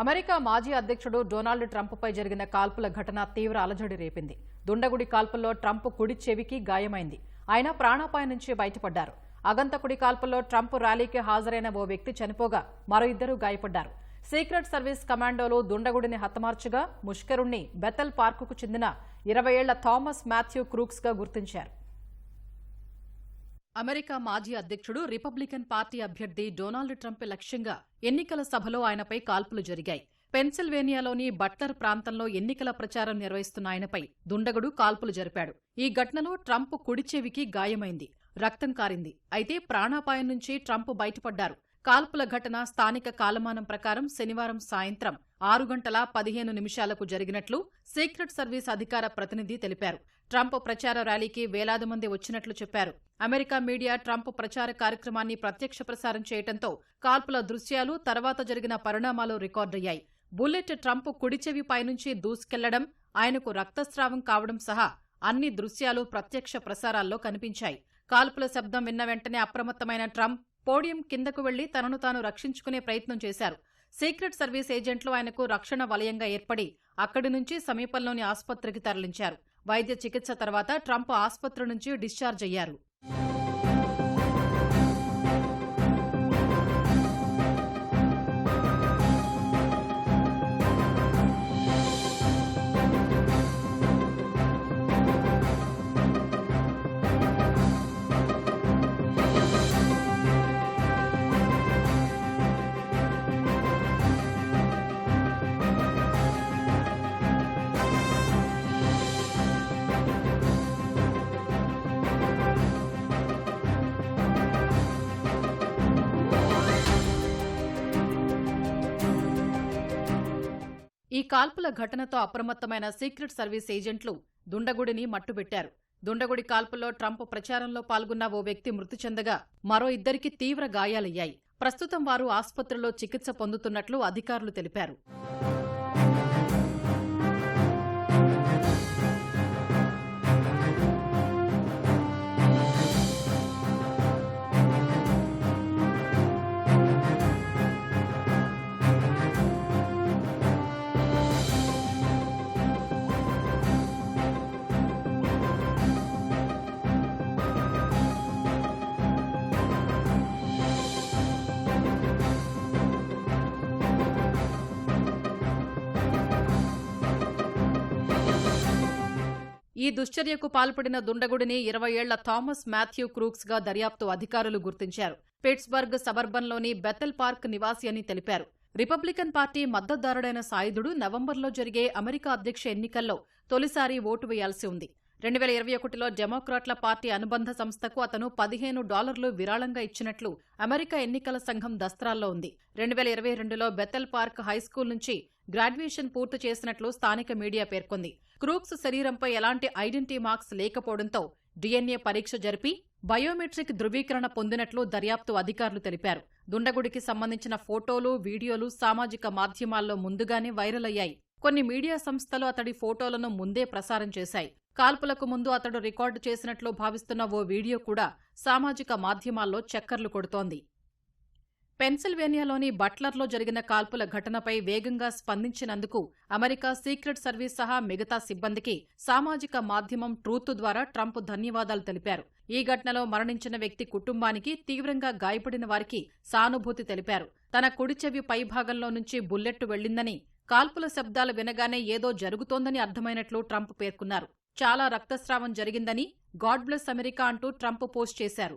America మాజీ అధ్యక్షుడు Donald ట్రంప్పై జరిగిన కాల్పుల ఘటన తీవ్ర అలజడి రేపింది. దుండగుడి కాల్పుల్లో ట్రంప్ కుడి చెవికి గాయమైంది. ఆయన ప్రాణాపాయం నుంచి బయటపడ్డారు. అగంతకుడి కాల్పుల్లో ట్రంప్ ర్యాలీకి హాజరైన ఓ వ్యక్తి చనిపోగా మరో ఇద్దరు గాయపడ్డారు. సీక్రెట్ సర్వీస్ కమాండోలు దుండగుడిని హతమార్చగా ముష్కరుణ్ణి బెతల్ పార్కుకు చెందిన ఇరవై ఏళ్ళ థామస్ మాథ్యూ క్రూక్స్గా గుర్తించారు. అమెరికా మాజీ అధ్యక్షుడు రిపబ్లికన్ పార్టీ అభ్యర్థి డొనాల్డ్ ట్రంప్ లక్ష్యంగా ఎన్నికల సభలో ఆయనపై కాల్పులు జరిగాయి. పెన్సిల్వేనియాలోని బట్లర్ ప్రాంతంలో ఎన్నికల ప్రచారం నిర్వహిస్తున్న ఆయనపై దుండగుడు కాల్పులు జరిపాడు. ఈ ఘటనలో ట్రంప్ కుడిచెవికి గాయమైంది రక్తం కారింది. అయితే ప్రాణాపాయం నుంచి ట్రంప్ బయటపడ్డారు. కాల్పుల ఘటన స్థానిక కాలమానం ప్రకారం శనివారం సాయంత్రం ఆరు గంటల పదిహేను నిమిషాలకు జరిగినట్లు సీక్రెట్ సర్వీస్ అధికార ప్రతినిధి తెలిపారు. ట్రంప్ ప్రచార ర్యాలీకి వేలాది మంది వచ్చినట్లు చెప్పారు. అమెరికా మీడియా ట్రంప్ ప్రచార కార్యక్రమాన్ని ప్రత్యక్ష ప్రసారం చేయడంతో కాల్పుల దృశ్యాలు తర్వాత జరిగిన పరిణామాలు రికార్డయ్యాయి. బుల్లెట్ ట్రంప్ కుడి చెవి పైనుంచి దూసుకెళ్ళడం ఆయనకు రక్తస్రావం కావడం సహా అన్ని దృశ్యాలు ప్రత్యక్ష ప్రసారాల్లో కనిపించాయి. కాల్పుల శబ్దం విన్న వెంటనే అప్రమత్తమైన ట్రంప్ పోడియం కిందకు వెళ్ళి తనను తాను రక్షించుకునే ప్రయత్నం చేశారు. సీక్రెట్ సర్వీస్ ఏజెంట్లు ఆయనకు రక్షణ వలయంగా ఏర్పడి అక్కడి నుంచి సమీపంలోని ఆసుపత్రికి తరలించారు. వైద్య చికిత్స తర్వాత ట్రంప్ ఆసుపత్రి నుంచి డిశ్చార్జ్ అయ్యారు. ఈ కాల్పుల ఘటనతో అప్రమత్తమైన సీక్రెట్ సర్వీస్ ఏజెంట్లు దుండగుడిని మట్టుబెట్టారు. దుండగుడి కాల్పుల్లో ట్రంప్ ప్రచారంలో పాల్గొన్న ఓ వ్యక్తి మృతి చెందగా మరో ఇద్దరికి తీవ్ర గాయాలయ్యాయి. ప్రస్తుతం వారు ఆసుపత్రిలో చికిత్స పొందుతున్నట్లు అధికారులు తెలిపారు. ఈ దుశ్చర్యకు పాల్పడిన దుండగుడిని ఇరవై ఏళ్ళ థామస్ మాథ్యూ క్రూక్స్గా దర్యాప్తు అధికారులు గుర్తించారు. పిట్స్బర్గ్ సబర్బన్లోని బెతల్ పార్క్ నివాసి అని తెలిపారు. రిపబ్లికన్ పార్టీ మద్దతుదారుడైన సాయుధుడు నవంబర్లో జరిగే అమెరికా అధ్యక్ష ఎన్నికల్లో తొలిసారి ఓటు వేయాల్సి ఉంది. రెండు వేల ఇరవై ఒకటిలో డెమోక్రాట్ల పార్టీ అనుబంధ సంస్థకు అతను పదిహేను డాలర్లు విరాళంగా ఇచ్చినట్లు అమెరికా ఎన్నికల సంఘం దస్త్రాల్లో ఉంది. రెండు వేల ఇరవై రెండులో బెతల్ పార్క్ హైస్కూల్ నుంచి గ్రాడ్యుయేషన్ పూర్తి చేసినట్లు స్థానిక మీడియా పేర్కొంది. క్రూక్స్ శరీరంపై ఎలాంటి ఐడెంటిటీ మార్క్స్ లేకపోవడంతో డిఎన్ఏ పరీక్ష జరిపి బయోమెట్రిక్ ధృవీకరణ పొందినట్లు దర్యాప్తు అధికారులు తెలిపారు. దుండగుడికి సంబంధించిన ఫోటోలు వీడియోలు సామాజిక మాధ్యమాల్లో ముందుగానే వైరల్ అయ్యాయి. కొన్ని మీడియా సంస్థలు అతడి ఫోటోలను ముందే ప్రసారం చేశాయి. కాల్పులకు ముందు అతడు రికార్డు చేసినట్లు భావిస్తున్న ఓ వీడియో కూడా సామాజిక మాధ్యమాల్లో చక్కర్లు కొడుతోంది. పెన్సిల్వేనియాలోని బట్లర్లో జరిగిన కాల్పుల ఘటనపై వేగంగా స్పందించినందుకు అమెరికా సీక్రెట్ సర్వీస్ సహా మిగతా సిబ్బందికి సామాజిక మాధ్యమం ట్రూత్ ద్వారా ట్రంప్ ధన్యవాదాలు తెలిపారు. ఈ ఘటనలో మరణించిన వ్యక్తి కుటుంబానికి తీవ్రంగా గాయపడిన వారికి సానుభూతి తెలిపారు. తన కుడి చెవి పైభాగంలో నుంచి బుల్లెట్ వెళ్ళిందని కాల్పుల శబ్దాలు వినగానే ఏదో జరుగుతోందని అర్థమైనట్లు ట్రంప్ పేర్కొన్నారు. చాలా రక్తస్రావం జరిగిందని గాడ్ బ్లెస్ అమెరికా అంటూ ట్రంప్ పోస్ట్ చేశారు.